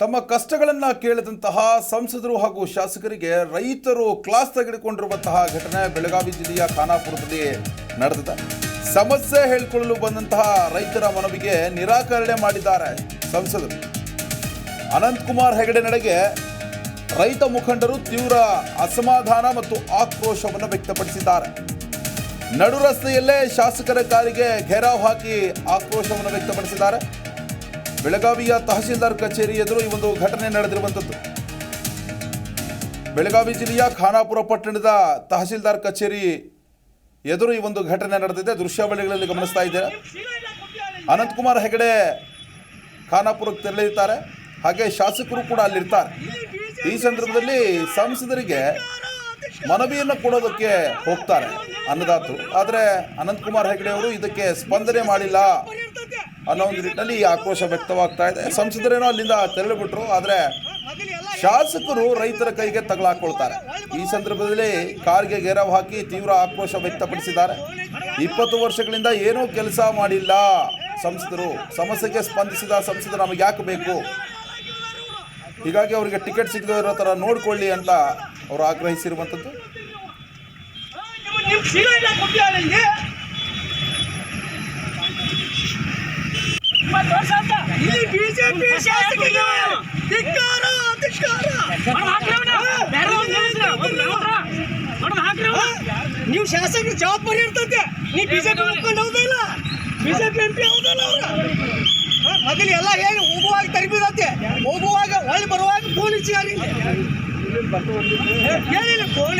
ತಮ್ಮ ಕಷ್ಟಗಳನ್ನು ಕೇಳಿದಂತಹ ಸಂಸದರು ಹಾಗೂ ಶಾಸಕರಿಗೆ ರೈತರು ಕ್ಲಾಸ್ ತೆಗೆದುಕೊಂಡಿರುವಂತಹ ಘಟನೆ ಬೆಳಗಾವಿ ಜಿಲ್ಲೆಯ ಖಾನಾಪುರದಲ್ಲಿ ನಡೆದಿದೆ. ಸಮಸ್ಯೆ ಹೇಳಿಕೊಳ್ಳಲು ಬಂದಂತಹ ರೈತರ ಮನವಿಗೆ ನಿರಾಕರಣೆ ಮಾಡಿದ್ದಾರೆ ಸಂಸದರು. ಅನಂತಕುಮಾರ್ ಹೆಗಡೆ ನಡೆಗೆ ರೈತ ಮುಖಂಡರು ತೀವ್ರ ಅಸಮಾಧಾನ ಮತ್ತು ಆಕ್ರೋಶವನ್ನು ವ್ಯಕ್ತಪಡಿಸಿದ್ದಾರೆ. ನಡು ರಸ್ತೆಯಲ್ಲೇ ಶಾಸಕರ ಕಾರಿಗೆ ಘೇರಾವ್ ಹಾಕಿ ಆಕ್ರೋಶವನ್ನು ವ್ಯಕ್ತಪಡಿಸಿದ್ದಾರೆ. ಬೆಳಗಾವಿಯ ತಹಸೀಲ್ದಾರ್ ಕಚೇರಿ ಎದುರು ಈ ಒಂದು ಘಟನೆ ನಡೆದಿರುವಂಥದ್ದು. ಬೆಳಗಾವಿ ಜಿಲ್ಲೆಯ ಖಾನಾಪುರ ಪಟ್ಟಣದ ತಹಸೀಲ್ದಾರ್ ಕಚೇರಿ ಎದುರು ಈ ಒಂದು ಘಟನೆ ನಡೆದಿದೆ. ದೃಶ್ಯಾವಳಿಗಳಲ್ಲಿ ಗಮನಿಸ್ತಾ ಅನಂತ್ ಅನಂತಕುಮಾರ್ ಹೆಗಡೆ ಖಾನಾಪುರಕ್ಕೆ ತೆರಳಿರ್ತಾರೆ ಹಾಗೆ ಶಾಸಕರು ಕೂಡ ಅಲ್ಲಿರ್ತಾರೆ. ಈ ಸಂದರ್ಭದಲ್ಲಿ ಸಂಸದರಿಗೆ ಮನವಿಯನ್ನು ಕೊಡೋದಕ್ಕೆ ಹೋಗ್ತಾರೆ ಅನ್ನದಾತರು. ಆದರೆ ಅನಂತಕುಮಾರ್ ಹೆಗಡೆ ಅವರು ಇದಕ್ಕೆ ಸ್ಪಂದನೆ ಮಾಡಿಲ್ಲ. ಅನ್ನೋ ಒಂದು ನಿಟ್ಟಿನಲ್ಲಿ ಈ ಆಕ್ರೋಶ ವ್ಯಕ್ತವಾಗ್ತಾ ಇದೆ. ಸಂಸದರೇನೋ ಅಲ್ಲಿಂದ ತೆರಳಿಬಿಟ್ರು, ಆದರೆ ಶಾಸಕರು ರೈತರ ಕೈಗೆ ತಗಲಾಕೊಳ್ತಾರೆ ಈ ಸಂದರ್ಭದಲ್ಲಿ ಕಾರ್ಗೆ ಗೆರವು ಹಾಕಿ ತೀವ್ರ ಆಕ್ರೋಶ ವ್ಯಕ್ತಪಡಿಸಿದ್ದಾರೆ. ಇಪ್ಪತ್ತು ವರ್ಷಗಳಿಂದ ಏನೂ ಕೆಲಸ ಮಾಡಿಲ್ಲ ಸಂಸದರು. ಸಮಸ್ಯೆಗೆ ಸ್ಪಂದಿಸಿದ ಸಂಸದರು ನಮಗೆ ಯಾಕೆ ಬೇಕು? ಹೀಗಾಗಿ ಅವರಿಗೆ ಟಿಕೆಟ್ ಸಿಗದೇ ಇರೋ ಥರ ನೋಡ್ಕೊಳ್ಳಿ ಅಂತ ಅವರು ಆಗ್ರಹಿಸಿರುವಂಥದ್ದು. ಮತ್ತ್ ವರ್ಷ ಅಂತ. ಇಲ್ಲಿ ಬಿಜೆಪಿ ಶಾಸಕರಿಗೆ ಧಿಕ್ಕಾರ ಧಿಕ್ಕಾರ. ನೀವು ಶಾಸಕರು ಜವಾಬ್ದಾರಿ ಇರ್ತೈತೆ. ನೀ ಬಿಜೆಪಿ ಮುಖಂಡ ಹೌದಿಲ್ಲ ಬಿಜೆಪಿ ಎಂ ಪಿ ಹೌದಲ್ಲ ಅವ್ರ. ಮೊದಲು ಎಲ್ಲ ಹೇಳಿ ಹೋಗುವಾಗ ತರಬಿದತ್ತೆ ಹೋಗುವಾಗ ಹೊಳ್ಳಿ ಬರುವಾಗ ಫೋನ್ ಹಚ್ಚಿದಾರಿ ಹೇಳಿಲ್ಲ ಫೋನ್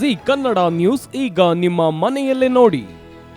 ಜಿ ಕನ್ನಡ ನ್ಯೂಸ್ ಈಗ ನಿಮ್ಮ ಮನೆಯಲ್ಲೇ ನೋಡಿ.